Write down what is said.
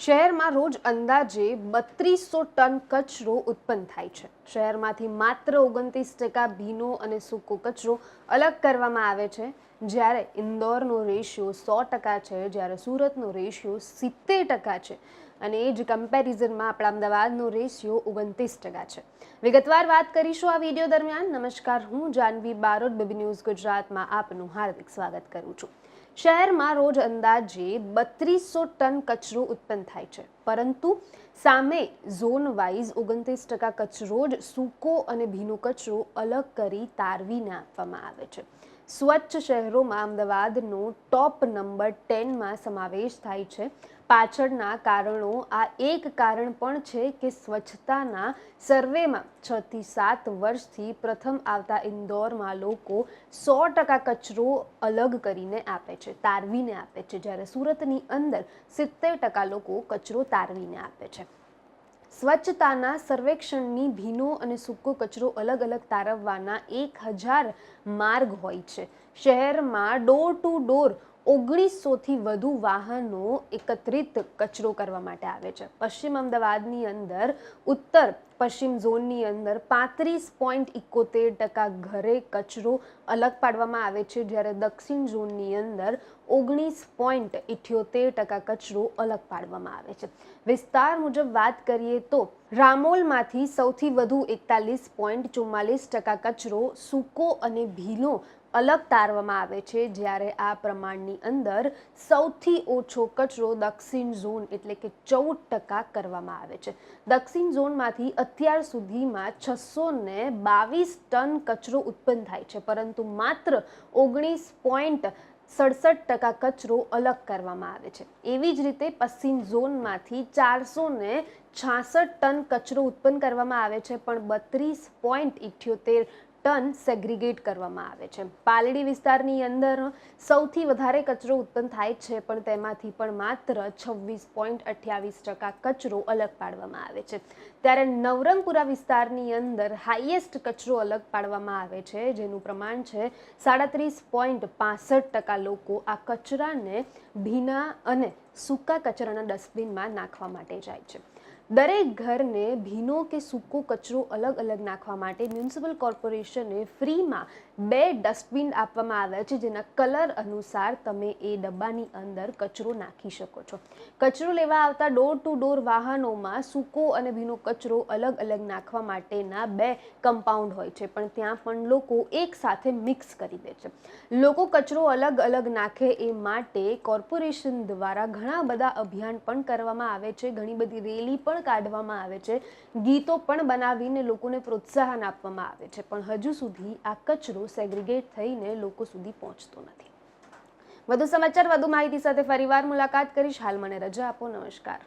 શહેરમાં રોજ અંદાજે બત્રીસો ટન કચરો ઉત્પન્ન થાય છે. શહેરમાંથી માત્ર ઓગણત્રીસ ટકા ભીનો અને સૂકો કચરો અલગ કરવામાં આવે છે. જ્યારે ઇન્દોરનો રેશિયો સો ટકા છે, જ્યારે સુરતનો રેશિયો સિત્તેર ટકા છે અને એ જ કમ્પેરિઝનમાં આપણા અમદાવાદનો રેશિયો ઓગણત્રીસ ટકા છે. વિગતવાર વાત કરીશું આ વીડિયો દરમિયાન. નમસ્કાર, હું જાનવી બારોટ, બેબી ન્યૂઝ ગુજરાતમાં આપનું હાર્દિક સ્વાગત કરું છું. શહેરમાં રોજ અંદાજે બત્રીસો ટન કચરો ઉત્પન્ન થાય છે. પરંતુ સામે ઝોન વાઇઝ ઓગણત્રીસ ટકા કચરો જ સૂકો અને ભીનો કચરો અલગ કરી તારવીને આપવામાં આવે છે. સ્વચ્છ શહેરોમાં અમદાવાદનો ટોપ નંબર ટેનમાં સમાવેશ થાય છે. પાછળના કારણો આ એક કારણ પણ છે કે સ્વચ્છતાના સર્વેમાં છ થી સાત વર્ષથી પ્રથમ આવતા ઇન્દોરમાં લોકો સો ટકા કચરો અલગ કરીને આપે છે, તારવીને આપે છે. જ્યારે સુરતની અંદર સિત્તેર ટકા લોકો કચરો તારવીને આપે છે. સ્વચ્છતાના સર્વેક્ષણની ભીનો અને સૂકો કચરો અલગ અલગ તારવવાના એક હજાર માર્ગ હોય છે. શહેરમાં ડોર ટુ ડોર ઓગણીસોથી વધુ વાહનો એકત્રિત કચરો કરવા માટે આવે છે. પશ્ચિમ અમદાવાદની અંદર, ઉત્તર પશ્ચિમ ઝોનની અંદર પાંત્રીસ પોઈન્ટ ઇકોતેર ટકા ઘરે કચરો અલગ પાડવામાં આવે છે, જ્યારે દક્ષિણ ઝોનની અંદર ઓગણીસ પોઈન્ટ ઇઠ્યોતેર ટકા કચરો અલગ પાડવામાં આવે છે. વિસ્તાર મુજબ વાત કરીએ તો, રામોલમાંથી સૌથી વધુ એકતાલીસ પોઈન્ટ ચુમ્માલીસ ટકા કચરો સૂકો અને ભીનો અલગ તારવામાં આવે છે જ્યારે આ પ્રમાણની અંદર સૌથી ઓછો કચરો દક્ષિણ ઝોન એટલે કે ચૌદ ટકા કરવામાં આવે છે. દક્ષિણ ઝોનમાંથી અત્યાર સુધીમાં છસો ને બાવીસ ટન કચરો ઉત્પન્ન થાય છે, પરંતુ માત્ર ઓગણીસ પોઈન્ટ સડસઠ ટકા કચરો અલગ કરવામાં આવે છે. એવી જ રીતે પશ્ચિમ ઝોનમાંથી ચારસો ને છાસઠ ટન કચરો ઉત્પન્ન કરવામાં આવે છે, પણ બત્રીસ પોઈન્ટ ઇઠ્યોતેર ટન સેગ્રીગેટ કરવામાં આવે છે. પાલડી વિસ્તારની અંદર સૌથી વધારે કચરો ઉત્પન્ન થાય છે, પણ તેમાંથી પણ માત્ર છવ્વીસ પોઈન્ટ અઠ્યાવીસ ટકા કચરો અલગ પાડવામાં આવે છે. ત્યારે નવરંગપુરા વિસ્તારની અંદર હાઈએસ્ટ કચરો અલગ પાડવામાં આવે છે, જેનું પ્રમાણ છે સાડત્રીસ પોઈન્ટ પાસઠ ટકા લોકો આ કચરાને ભીના અને સૂકા કચરાના ડસ્ટબિનમાં નાખવા માટે જાય છે. દરેક ઘરને ભીનો કે સૂકો કચરો અલગ અલગ નાખવા માટે મ્યુનિસિપલ કોર્પોરેશને ફ્રીમાં બે ડસ્ટબિન આપવામાં આવ્યા છે, જેના કલર અનુસાર તમે એ ડબ્બાની અંદર કચરો નાખી શકો છો. કચરો લેવા આવતા ડોર ટુ ડોર વાહનોમાં સૂકો અને ભીનો કચરો અલગ અલગ નાખવા માટેના બે કમ્પાઉન્ડ હોય છે, પણ ત્યાં પણ લોકો એક સાથે મિક્સ કરી દે છે. લોકો કચરો અલગ અલગ નાખે એ માટે કોર્પોરેશન દ્વારા ઘણા બધા અભિયાન પણ કરવામાં આવે છે. ઘણી બધી રેલી પણ કાઢવામાં આવે છે. ગીતો પણ બનાવીને લોકોને પ્રોત્સાહન આપવામાં આવે છે. પણ હજુ સુધી આ કચરો સેગ્રીગેટ થઈને લોકો સુધી પહોંચતો નથી. વધુ સમાચાર, વધુ માહિતી સાથે ફરીવાર મુલાકાત કરીશ. હાલ મને રજા આપો. નમસ્કાર.